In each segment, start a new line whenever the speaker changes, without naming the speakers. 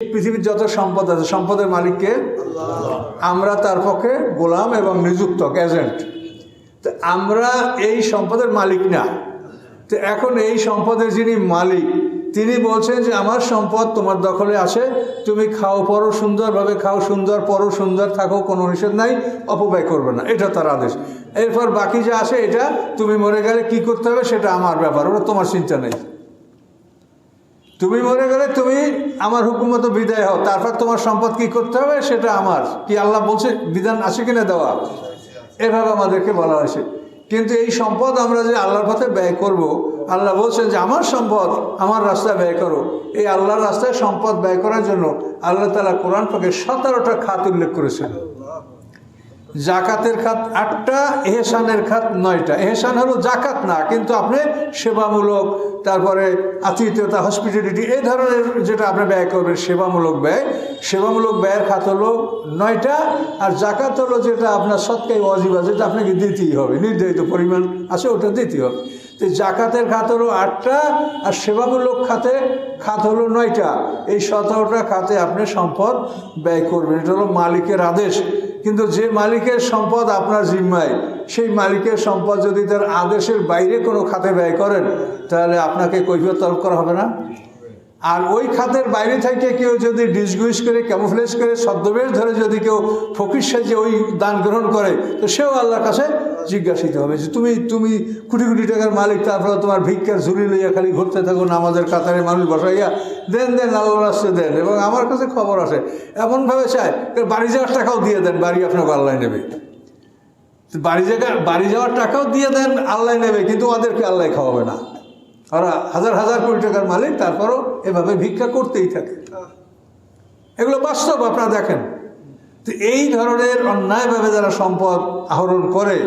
পৃথিবীর যত সম্পদ আছে, সম্পদের মালিককে আমরা তার পক্ষে গোলাম এবং নিযুক্ত এজেন্ট তো আমরা এই সম্পদের মালিক না। তো এখন এই সম্পদের যিনি মালিক, তিনি বলছেন যে, আমার সম্পদ তোমার দখলে আছে, তুমি খাও, পরো সুন্দরভাবে, খাও সুন্দর, পরো সুন্দর, থাকো, কোনো নিষেধ নাই, অপব্যয় করবে না। এটা তার আদেশ। এরপর বাকি যা আসে এটা তুমি মরে গেলে কি করতে হবে, সেটা আমার ব্যাপার, ওটা তোমার চিন্তা নেই। তুমি মনে করে তুমি আমার হুকুমত বিদায় হও, তারপর তোমার সম্পদ কি করতে হবে সেটা আমার। কি আল্লাহ বলছে, বিধান আছে কিনা দেওয়া? এভাবে আমাদেরকে বলা হয়েছে। কিন্তু এই সম্পদ আমরা যে আল্লাহর পথে ব্যয় করব, আল্লাহ বলছেন যে আমার সম্পদ আমার রাস্তায় ব্যয় করো। এই আল্লাহর রাস্তায় সম্পদ ব্যয় করার জন্য আল্লাহ তালা কোরআন পাকে সতেরোটা খাত উল্লেখ করেছেন। জাকাতের খাত আটটা, এহসানের খাত নয়টা। এহসান হলো জাকাত না, কিন্তু আপনি সেবামূলক, তারপরে আতিথ্যতা হসপিটালিটি এই ধরনের যেটা আপনি ব্যয় করবেন, সেবামূলক ব্যয়। সেবামূলক ব্যয়ের খাত হলো নয়টা, আর জাকাত হলো যেটা আপনার সৎকাই অজিবা যেটা আপনাকে দিতেই হবে। নির্ধারিত পরিমাণ আছে, ওটা দিতেই হবে। তো জাকাতের খাত হলো আটটা, আর সেবামূলক খাতে খাত হলো নয়টা। এই সতেরোটা খাতে আপনি সম্পদ ব্যয় করবেন। এটা হলো মালিকের আদেশ। কিন্তু যে মালিকের সম্পদ আপনার জিম্মায়, সেই মালিকের সম্পদ যদি তার আদেশের বাইরে কোনো খাতে ব্যয় করেন, তাহলে আপনাকে কৈফিয়ত তলব করা হবে না? আর ওই খাতের বাইরে থেকে কেউ যদি ডিসগুইস করে, ক্যামোফ্লেজ করে, ছদ্মবেশ ধরে যদি কেউ ফকির সাজে ওই দান গ্রহণ করে, তো সেও আল্লাহর কাছে জিজ্ঞাসিত হবে যে তুমি তুমি কোটি কোটি টাকার মালিক, তারপরে তোমার ভিক্ষার ঝুলি লইয়া খালি ঘুরতে থাকো, নামাজের কাতারে মানুষ বসাইয়া দেন দেন আল্লাহ রাস্তে দেন এবং আমার কাছে খবর আসে। এমনভাবে চায় বাড়ি যাওয়ার টাকাও দিয়ে দেন, বাড়ি আপনাকে আল্লাহ নেবে। বাড়ি জায়গা, বাড়ি যাওয়ার টাকাও দিয়ে দেন, আল্লাহ নেবে, কিন্তু ওদেরকে আল্লাহ খাওয়াবে না। ওরা হাজার হাজার কোটি টাকার মালিক, তারপরও এভাবে ভিক্ষা করতেই থাকে। এগুলো বাস্তব, আপনারা দেখেন। তো এই ধরনের অন্যায়ভাবে যারা সম্পদ আহরণ করে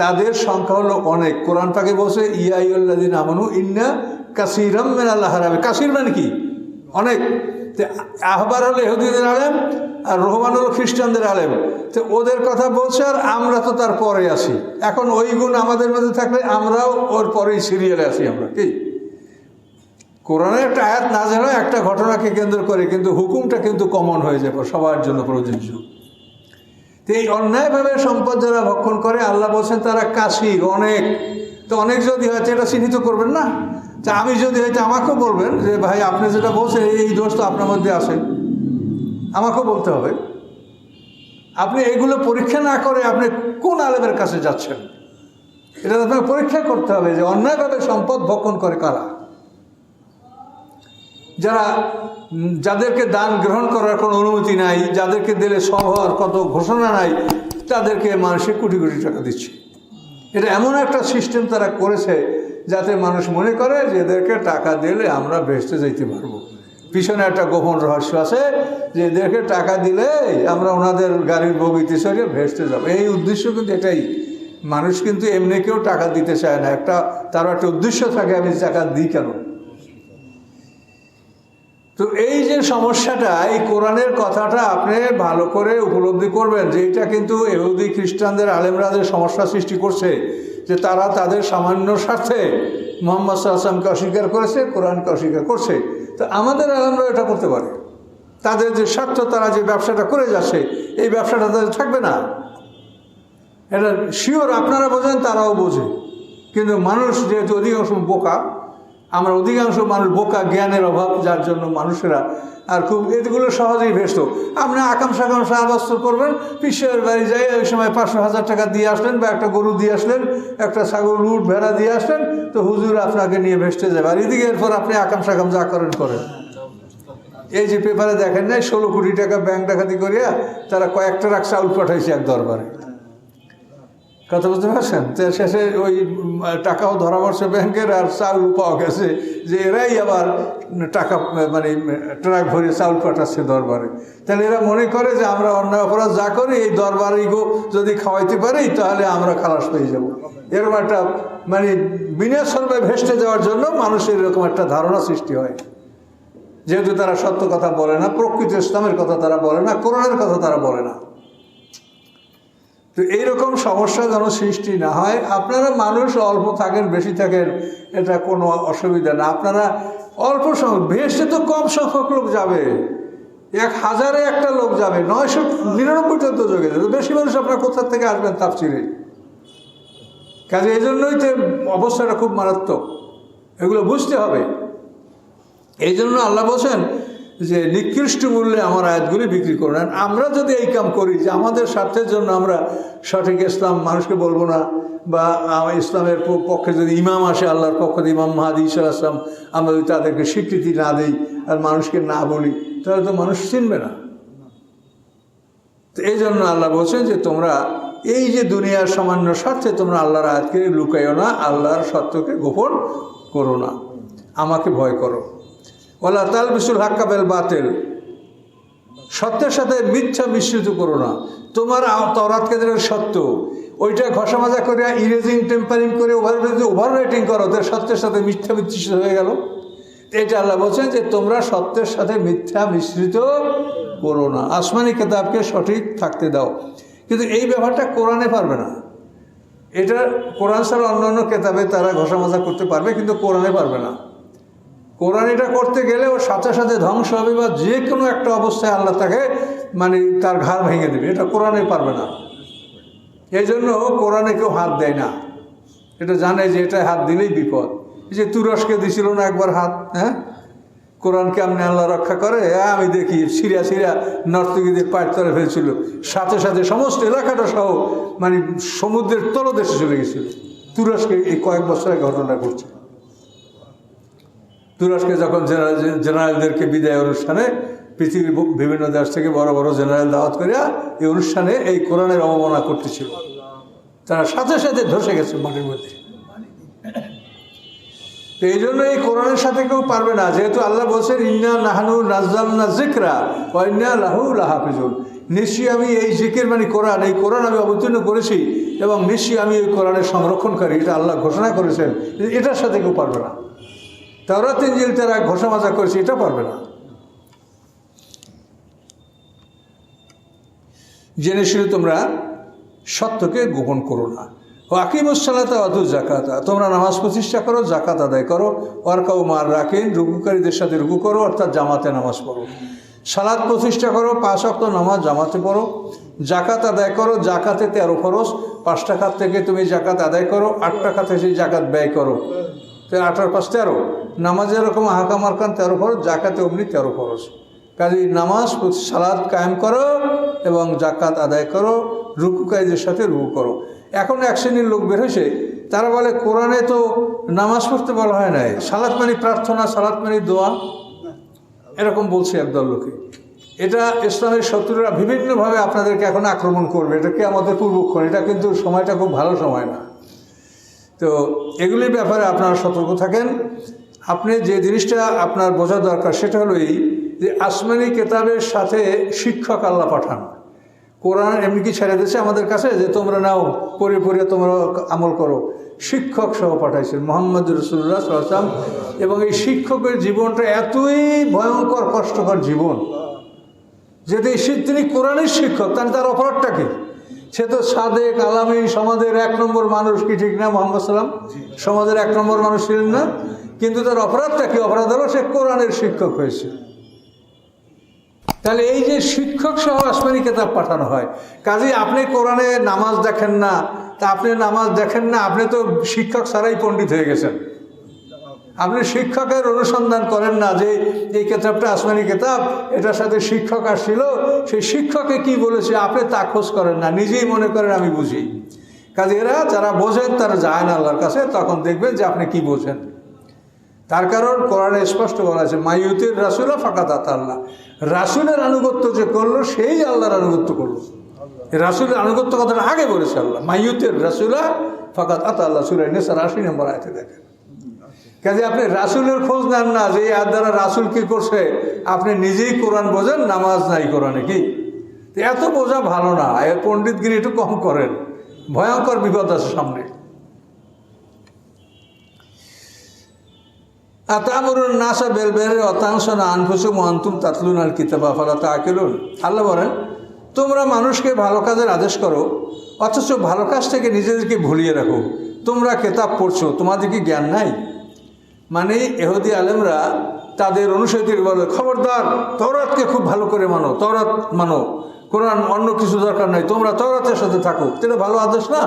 তাদের সংখ্যা হলো অনেক। কোরআন পাকে বসে ইয়াইউল্লাদিন আমানু ইন্না কাসিরম মেন আল্লাহ হারাবে কাসির মানে কি? অনেক। আহবার হলো ইহুদিদের আলেম আর রহমান হলো খ্রিস্টানদের আলেম। তো ওদের কথা বলছে আর আমরা তো তার পরে আসি এখন ওই গুণ আমাদের মধ্যে থাকলে আমরাও ওর পরেই সিরিয়ালে আসি আমরা। কি? কোরআনের একটা আয়াত না জানো একটা ঘটনাকে কেন্দ্র করে, কিন্তু হুকুমটা কিন্তু কমন হয়ে যাবে সবার জন্য প্রযোজ্য। তো এই অন্যায়ভাবে সম্পদ যারা ভক্ষণ করে, আল্লাহ বলছেন তারা কাশি অনেক। তো অনেক যদি হয়তো এটা চিহ্নিত করবেন না? তা আমি যদি হয়তো আমাকেও বলবেন যে, ভাই, আপনি যেটা বলছেন, এই দোষ তো আপনার মধ্যে আছে। আমাকেও বলতে হবে। আপনি এগুলো পরীক্ষা না করে আপনি কোন আলেমের কাছে যাচ্ছেন? এটা আপনাকে পরীক্ষা করতে হবে যে অন্যায়ভাবে সম্পদ ভক্ষণ করে কারা? যারা যাদেরকে দান গ্রহণ করার কোনো অনুমতি নাই, যাদেরকে দিলে সহ হওয়ার কত ঘোষণা নাই, তাদেরকে মানুষে কোটি কোটি টাকা দিচ্ছে। এটা এমন একটা সিস্টেম তারা করেছে যাতে মানুষ মনে করে যে এদেরকে টাকা দিলে আমরা ভেসতে যাইতে পারব। পিছনে একটা গোপন রহস্য আছে যে এদেরকে টাকা দিলে আমরা ওনাদের গাড়ির বগিতে সরিয়ে ভেসতে যাব। এই উদ্দেশ্য কিন্তু এটাই। মানুষ কিন্তু এমনি কেউ টাকা দিতে চায় না। একটা তার একটা উদ্দেশ্য থাকে, আমি টাকা দিই কেন? তো এই যে সমস্যাটা, এই কোরআনের কথাটা আপনি ভালো করে উপলব্ধি করবেন যে এটা কিন্তু এহুদি খ্রিস্টানদের আলেমরাদের সমস্যা সৃষ্টি করছে, যে তারা তাদের সামান্য স্বার্থে মোহাম্মদ সাল্লামকে অস্বীকার করেছে, কোরআনকে অস্বীকার করছে। তো আমাদের আলেমরা এটা করতে পারে। তাদের যে স্বার্থ, তারা যে ব্যবসাটা করে যাচ্ছে, এই ব্যবসাটা তাদের থাকবে না। এটা শিওর আপনারা বোঝেন, তারাও বোঝে। কিন্তু মানুষ যেহেতু অধিকাংশ বোকা আমরা অধিকাংশ মানুষ বোকা জ্ঞানের অভাব, যার জন্য মানুষেরা আর খুব এগুলো সহজেই ভেস্ত। আপনি আকাম সাকাম সাহাবাস্ত করবেন, পিসের বাড়ি যাই, ওই সময় পাঁচশো হাজার টাকা দিয়ে আসলেন বা একটা গরু দিয়ে আসলেন, একটা ছাগল, উট, ভেড়া দিয়ে আসলেন, তো হুজুর আপনাকে নিয়ে ভেসতে যাবে। আর এদিকে এরপর আপনি আকাম সাকাম যা করেন করেন। এই যে পেপারে দেখেন নাই, ষোলো কোটি টাকা ব্যাংক ডাকাতি করিয়া তারা কয়েকটা রাখ চাউল পাঠাইছে এক দরবারে। কথা বুঝতে পারছেন? শেষে ওই টাকাও ধরা পড়ছে ব্যাংকের আর চাউল পাওয়া গেছে। যে এরাই আবার টাকা মানে ট্রাক ভরে চাউল পাঠাচ্ছে দরবারে। তাহলে এরা মনে করে যে আমরা অন্যায় অপরাধ যা করি, এই দরবারে গো যদি খাওয়াইতে পারি, তাহলে আমরা খালাস পেয়ে যাব। এরকম একটা মানে বিনা সর্বে ভেসতে যাওয়ার জন্য মানুষের এরকম একটা ধারণা সৃষ্টি হয়। যেহেতু তারা সত্য কথা বলে না প্রকৃত ইসলামের কথা তারা বলে না, কোরআনের কথা তারা বলে না। তো এইরকম সমস্যা যেন সৃষ্টি না হয়। আপনারা মানুষ অল্প থাকেন, বেশি থাকেন, এটা কোনো অসুবিধা না। আপনারা অল্প সংখ্যক ভেসে তো কম সংখ্যক লোক যাবে। এক হাজারে একটা লোক যাবে, নয়শো নিরানব্বইটা তো যোগে যাবে। বেশি মানুষ আপনার কোথা থেকে আসবেন তাপসিরে কাজে এই জন্যই তো অবস্থাটা খুব মারাত্মক। এগুলো বুঝতে হবে। এই জন্য আল্লাহ বলছেন যে নিকৃষ্ট মূল্যে আমার আয়াতগুলি বিক্রি করুন। আমরা যদি এই কাম করি যে আমাদের স্বার্থের জন্য আমরা সঠিক ইসলাম মানুষকে বলব না, বা ইসলামের পক্ষে যদি ইমাম আসে, আল্লাহর পক্ষ থেকে ইমাম মাহাদি ইসা আসলাম আমরা যদি তাদেরকে স্বীকৃতি না দিই আর মানুষকে না বলি, তাহলে তো মানুষ চিনবে না। তো এই জন্য আল্লাহ বলছেন যে তোমরা এই যে দুনিয়ার সামান্য স্বার্থে তোমরা আল্লাহর আয়াতকে লুকাইও না, আল্লাহর সত্যকে গোপন করো না। আমাকে ভয় করো। ওলা তাল বিশুল হাক্কাবেল বাতেল। সত্যের সাথে মিথ্যা মিশ্রিত করো না। তোমার আ- তরাত কেন্দ্রের সত্য। ওইটা ঘষা মাজা করে ইরেজিং, টেম্পারিং করে ওভার ওভার রেটিং করো তো সত্যের সাথে মিথ্যা মিশ্রিত হয়ে গেল। এটা আল্লাহ বলছেন যে তোমরা সত্যের সাথে মিথ্যা মিশ্রিত করো না। আসমানি কেতাবকে সঠিক থাকতে দাও। কিন্তু এই ব্যাপারটা কোরআনে পারবে না। এটা কোরআন ছাড়া অন্যান্য কেতাবে তারা ঘষা মাজা করতে পারবে, কিন্তু কোরআনে পারবে না। কোরআন এটা করতে গেলে ওর সাথে সাথে ধ্বংস হবে বা যে কোনো একটা অবস্থায় আল্লাহ তাকে মানে তার ঘাড় ভেঙে দেবে। এটা কোরআনে পারবে না। এই জন্য কোরআনে কেউ হাত দেয় না। এটা জানে যে এটা হাত দিলেই বিপদ। এই যে তুরস্কে দিছিল না একবার হাত হ্যাঁ? কোরআনকে আপনি আল্লাহ রক্ষা করে? হ্যাঁ, আমি দেখি সিরিয়া সিরিয়া নর্তকীদের পায়ের তরে ফেলছিল। সাথে সাথে সমস্ত এলাকাটা সহ মানে সমুদ্রের তলদেশে চলে গেছিল। তুরস্কে এই কয়েক বছরের ঘটনা ঘটছে। তুরস্কে যখন জেনারেল, জেনারেলদেরকে বিদায় অনুষ্ঠানে পৃথিবীর বিভিন্ন দেশ থেকে বড় বড় জেনারেল দাওয়াত করিয়া এই অনুষ্ঠানে এই কোরআনের অবমাননা করতেছিল। তারা সাথে সাথে ধসে গেছে মাটির মধ্যে। তো এই জন্য এই কোরআনের সাথে কেউ পারবে না। যেহেতু আল্লাহ বলছেন, ইন্না নাহানু নাজাল না জিকরা ইন্না লাহু লাহাফিজুল নিশ্চয়ই আমি এই জিকের মানে কোরআন, এই কোরআন আমি অবতীর্ণ করেছি এবং নিশ্চয়ই আমি এই কোরআনের সংরক্ষণকারী। এটা আল্লাহ ঘোষণা করেছেন। এটার সাথে কেউ পারবে না। তারা তিনজিল তারা ঘোষা মাজা করেছে, এটা পারবে না। জেনে শুনে তোমরা সত্যকে গোপন করো না। ও আকিমুসালাতা অত জাকাতা তোমরা নামাজ প্রতিষ্ঠা করো জাকাত আদায় করো। ওয়ারকাউ মার রাখেন রুকুকারীদের সাথে রুকু করো, অর্থাৎ জামাতে নামাজ পড়ো। সালাদ প্রতিষ্ঠা করো, পাঁচ অক্ত নামাজ জামাতে পড়ো। জাকাত আদায় করো জাকাতে তেরো খরচ পাঁচ টাকার থেকে তুমি জাকাত আদায় করো, আট টাকা থেকে সেই জাকাত ব্যয় করো। তো আঠারো পাঁচ তেরো। নামাজ এরকম হাকাম আরকান তেরো খরচ জাকাতে অমনি তেরো খরচ কাজে নামাজ সালাদ কায়েম করো এবং জাকাত আদায় করো রুকুকারীদের সাথে রুকু করো। এখন এক শ্রেণির লোক বের হয়েছে, তারা বলে, কোরআনে তো নামাজ পড়তে বলা হয় নাই। সালাত মানে প্রার্থনা, সালাত মানে দোয়া। এরকম বলছে একদল লোকে। এটা ইসলামের শত্রুরা বিভিন্নভাবে আপনাদেরকে এখন আক্রমণ করবে। এটা কি আমাদের পূর্বক্ষণ? এটা কিন্তু সময়টা খুব ভালো সময় না। তো এগুলির ব্যাপারে আপনারা সতর্ক থাকেন। আপনি যে জিনিসটা আপনার বোঝা দরকার সেটা হলো এই যে আসমানি কেতাবের সাথে শিক্ষক আল্লাহ পাঠান। কোরআন এমনি কি ছেড়ে দিয়েছে আমাদের কাছে যে তোমরা নাও, পড়ে পড়ে তোমরা আমল করো। শিক্ষক সহ পাঠাইছেন মোহাম্মদ রসুল্লাহ সাল্লাম এবং এই শিক্ষকের জীবনটা এতই ভয়ঙ্কর, কষ্টকর জীবন। সে- তিনি কোরআনের শিক্ষক, তাহলে তার অপরাধটা কি? সে তো সাদেক, আলামী, সমাজের এক নম্বর মানুষ কি ঠিক না, মোহাম্মদ সাল্লাম সমাজের এক নম্বর মানুষ ছিলেন না? কিন্তু তার অপরাধটা কি? অপরাধ হলো সে কোরআনের শিক্ষক হয়েছে। তাহলে এই যে শিক্ষক সহ আসমানি কেতাব পাঠানো হয় কাজে আপনি কোরআনে নামাজ দেখেন না, তা আপনি নামাজ দেখেন না, আপনি তো শিক্ষক ছাড়াই পণ্ডিত হয়ে গেছেন। আপনি শিক্ষকের অনুসন্ধান করেন না যে এই কেতাবটা আসমানি কেতাব, এটার সাথে শিক্ষক আসছিল, সেই শিক্ষকে কি বলেছে? আপনি তা খোঁজ করেন না, নিজেই মনে করেন, আমি বুঝি। কাজে এরা যারা বোঝেন, তারা যায় না আল্লাহর কাছে, তখন দেখবেন যে আপনি কি বোঝেন। তার কারণ কোরআনে স্পষ্ট বলা আছে মাইয়ুতির রাসুলা ফাঁকা দাতা আল্লাহ রাসুলের আনুগত্য যে করল, সেই আল্লাহর আনুগত্য করল। রাসুলের আনুগত্য কথাটা আগে বলেছে আল্লাহ মাইয়ুতের রাসুলা ফাঁকা দাতা আল্লাহ সুরাই নেসার আশি নম্বর আয়তে দেখেন। কাজে আপনি রাসুলের খোঁজ নেন না যে আর দ্বারা রাসুল কি করছে। আপনি নিজেই কোরআন বোঝেন, নামাজ নাই কোরআনে কি? এত বোঝা ভালো না এর পণ্ডিতগিরি একটু কম করেন। ভয়ঙ্কর বিপদ আছে সামনে। আতামরুন নাসা বেল বেরে অতাংশ না আনফুসু মহান্তুম তাতলুন আল কিতাবা, ফালা তাকিলুন। আল্লাহ বলেন, তোমরা মানুষকে ভালো কাজের আদেশ করো, অথচ ভালো কাজ থেকে নিজেদেরকে ভুলিয়ে রাখো। তোমরা কেতাব পড়ছো, তোমাদের কি জ্ঞান নাই? মানে এহুদি আলেমরা তাদের অনুসারীদের বলে, খবরদার তরাতকে খুব ভালো করে মানো তরাত মানো। কোরআন অন্য কিছু দরকার নাই, তোমরা তরাতের সাথে থাকো। এটা ভালো আদেশ না?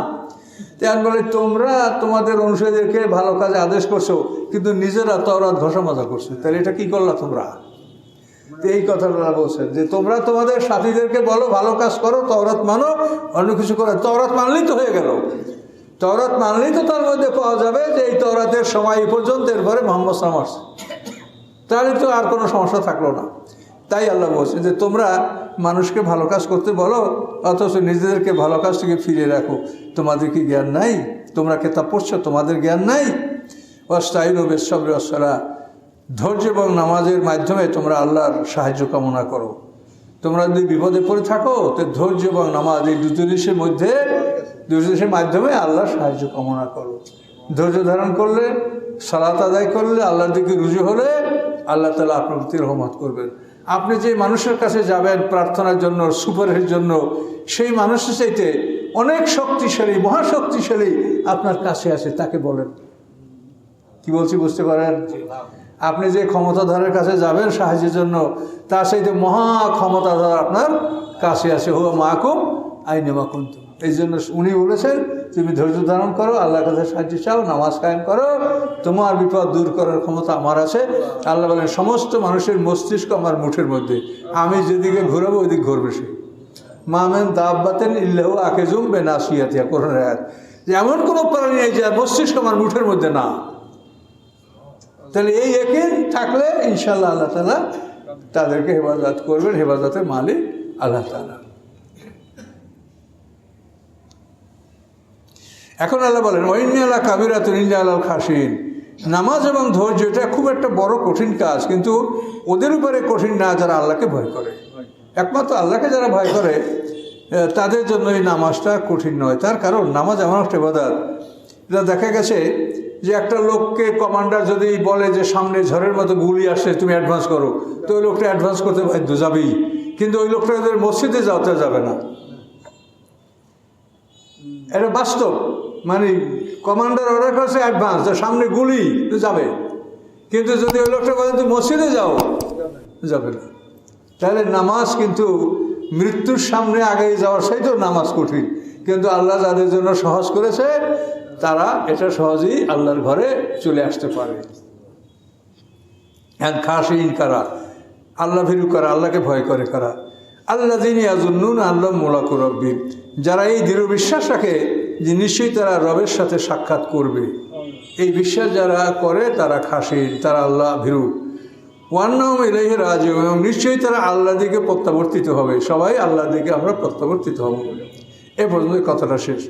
তেমন বলে, তোমরা তোমাদের অনুসারীদেরকে ভালো কাজে আদেশ করছ, কিন্তু নিজেরা তরাত ঘষা মাজা করছ। তাহলে এটা কি করলা তোমরা? এই কথাটা বলছেন যে, তোমরা তোমাদের সাথীদেরকে বলো, ভালো কাজ করো, তওরাত মানো, অন্য কিছু করো। তওরাত মানলেই তো হয়ে গেল। তওরাত মানলেই তো তার মধ্যে পাওয়া যাবে যে, এই তওরাতের সময় পর্যন্ত এরপরে মোহাম্মদ সালাম আসছে তাহলে তো আর কোনো সমস্যা থাকল না। তাই আল্লাহ বলছে যে, তোমরা মানুষকে ভালো কাজ করতে বলো, অথচ নিজেদেরকে ভালো কাজ থেকে ফিরে রাখো। তোমাদের কি জ্ঞান নাই? তোমরা কেতাব পড়ছো? তোমাদের জ্ঞান নাই? অস্তাইন ও বেসবরে অসরা ধৈর্য এবং নামাজের মাধ্যমে তোমরা আল্লাহর সাহায্য কামনা করো। তোমরা যদি বিপদে পড়ে থাকো, তো ধৈর্য এবং নামাজ এই দুটো জিনিসের মধ্যে, দুটো জিনিসের মাধ্যমে আল্লাহর সাহায্য কামনা করো। ধৈর্য ধারণ করলে, সালাত আদায় করলে, আল্লাহর দিকে রুজু হলে, আল্লাহ তালা আপনার প্রতি রহমত করবেন। আপনি যে মানুষের কাছে যাবেন প্রার্থনার জন্য সুপারের জন্য সেই মানুষের চাইতে অনেক শক্তিশালী মহাশক্তিশালী আপনার কাছে আছে তাকে বলেন। কি বলছি বুঝতে পারেন? আপনি যে ক্ষমতাধরের কাছে যাবেন সাহায্যের জন্য তার সাথে মহা ক্ষমতাধর আপনার কাছে আছে হুয়া মাকুম আইনে মাকুম এই জন্য উনি বলেছেন তুমি ধৈর্য ধারণ করো, আল্লাহর কাছে সাহায্য চাও, নামাজ কায়েম করো। তোমার বিপদ দূর করার ক্ষমতা আমার আছে। আল্লাহ বলেন, সমস্ত মানুষের মস্তিষ্ক আমার মুঠের মধ্যে। আমি যেদিকে ঘুরাবো, ওইদিকে ঘুরবে সে। মামেন দাব্বাতেন ইল্লাহু আকেজুম বেনাসিয়াতিয়া কোরআন আয়াত। যে এমন কোনো প্রাণী নেই যে মস্তিষ্ক আমার মুঠের মধ্যে না। তাহলে এই একে থাকলে ইনশাল্লাহ আল্লাহ তালা তাদেরকে হেফাজত করবেন, হেফাজতের মালিক আল্লাহ তালা এখন আল্লাহ বলেন ওইনি আল্লাহ কাবিরা তুনিন্দা আল্লাহ খাসিন নামাজ এবং ধৈর্য, এটা খুব একটা বড় কঠিন কাজ, কিন্তু ওদের উপরে কঠিন না যারা আল্লাহকে ভয় করে। একমাত্র আল্লাহকে যারা ভয় করে তাদের জন্য এই নামাজটা কঠিন নয়। তার কারণ, নামাজ এমন একটা বাদার এটা দেখা গেছে যে একটা লোককে কমান্ডার যদি বলে যে, সামনে ঝড়ের মতো গুলি আসে তুমি অ্যাডভান্স করো। তো ওই লোকটা অ্যাডভান্স করতে বাধ্য যাবেই। কিন্তু ওই লোকটা ওদের মসজিদে যাওয়াতে যাবে না। এটা বাস্তব। মানে কমান্ডার অর্ডার করছে অ্যাডভান্স সামনে গুলি যাবে। কিন্তু যদি ওই লোকটা বলে, তুমি মসজিদে যাও যাবে না। তাহলে নামাজ কিন্তু মৃত্যুর সামনে আগে যাওয়ার সেই তো নামাজ কঠিন। কিন্তু আল্লাহ যাদের জন্য সহজ করেছে, তারা এটা সহজেই আল্লাহর ঘরে চলে আসতে পারে। হ্যাঁ খাসিন কারা আল্লাহ ভীরু কারা, আল্লাহকে ভয় করে কারা। আল্লাহ যিনি আজুন্নুন আল্লাহ মোলাকু রব্বিন, যারা এই দৃঢ় বিশ্বাস রাখে যে নিশ্চয়ই তারা রবের সাথে সাক্ষাৎ করবে। এই বিশ্বাস যারা করে, তারা খাসি, তারা আল্লাহ ভীরু। ওয়ান্নাম এলাহি রাজ এবং নিশ্চয়ই তারা আল্লাহ দিকে প্রত্যাবর্তিত হবে। সবাই আল্লাহ দিকে আমরা প্রত্যাবর্তিত হব। এ পর্যন্ত কথাটা শেষ।